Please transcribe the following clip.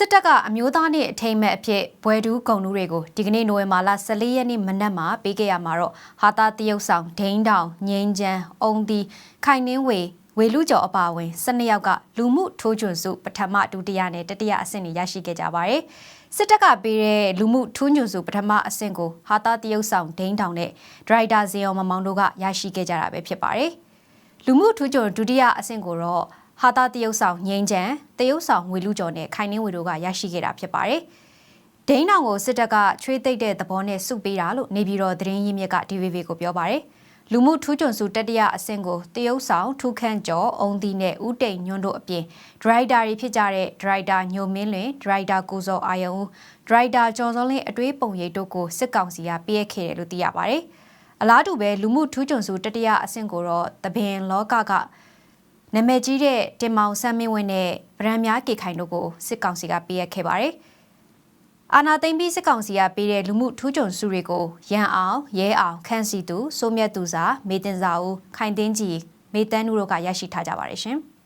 စစ်တပ်ကအမျိုးသားနေ့အထိမ်းအမှတ်အဖြစ်ဘွယ်ဒူးဂုံနူးတွေကိုဒီကနေ့နိုဝင်ဘာလ14ရက်နေ့မနက်မှာပေးခဲ့ရမှာတော့ဟာတာတရုတ်ဆောင်ဒိန်းတောင်ငိမ့်ချမ်းအုံဒီခိုင်နှင်းဝေဝေလူကျော်အပါအဝင်12ယောက်ကလူမှုထိုးကျွန်းစုပထမဒုတိယနဲ့တတိယအဆင့်တွေရရှိခဲ့ကြပါတယ်စစ်တပ်ကပေးတဲ့လူမှုထိုးညွန့်စုပထမအဆင့်ကိုဟာတာတရုတ်ဆောင်ဒိန်းတောင်နဲ့ဒရိုက်တာဇေယောမမောင်တို့ကရရှိခဲ့ကြတာပဲဖြစ်ပါတယ်လူမှုထူးကျွန်းဒုတိယအဆင့်ကိုတော့ ဟာတာတရုတ်ဆောင်ငိမ့်ချမ်းတရုတ်ဆောင်ငွေလူကျော်နဲ့ခိုင်နှင်းဝေတို့ကရရှိခဲ့တာဖြစ်ပါတယ်။ဒိန်းတောင်ကိုစစ်တပ်ကချွေးသိပ်တဲ့သဘောနဲ့စုပေးတာလို့နေပြည်တော်သတင်းရင်းမြစ်က DVB ကိုပြောပါတယ်။လူမှုထူးချွန်စုတတိယအဆင့်ကိုတရုတ်ဆောင်ထူးခန့်ကျော်အုံဒီနဲ့ဦးတိန်ညွန်းတို့အပြင်ဒရိုက်တာတွေဖြစ်ကြတဲ့ဒရိုက်တာညိုမင်းလွင်ဒရိုက်တာကိုစောအာယုံဦးဒရိုက်တာကျော်စောလင်းအတွေးပုံရိပ်တို့ကိုစစ်ကောင်စီကပေးခဲ့တယ်လို့သိရပါတယ်။အလားတူပဲလူမှုထူးချွန်စုတတိယအဆင့်ကိုတော့တပင်လောကက နာမည်ကြီးတဲ့တင်မောင်ဆန်းမင်းဝင်းနဲ့ဗရန်များကေခိုင်တို့ကိုစစ်ကောင်စီကပေးအပ်ခဲ့ပါတယ်။အာနာသိမ့်ပြီးစစ်ကောင်စီကပေးတဲ့လူမှုထူးချွန်စုတွေကိုရန်အောင်ရဲအောင်ခန့်စီသူစိုးမြတ်သူစာမေတင်စာဦးခိုင်တင်းကြီးမေတန်းနုတို့ကရရှိထားကြပါတယ်ရှင်။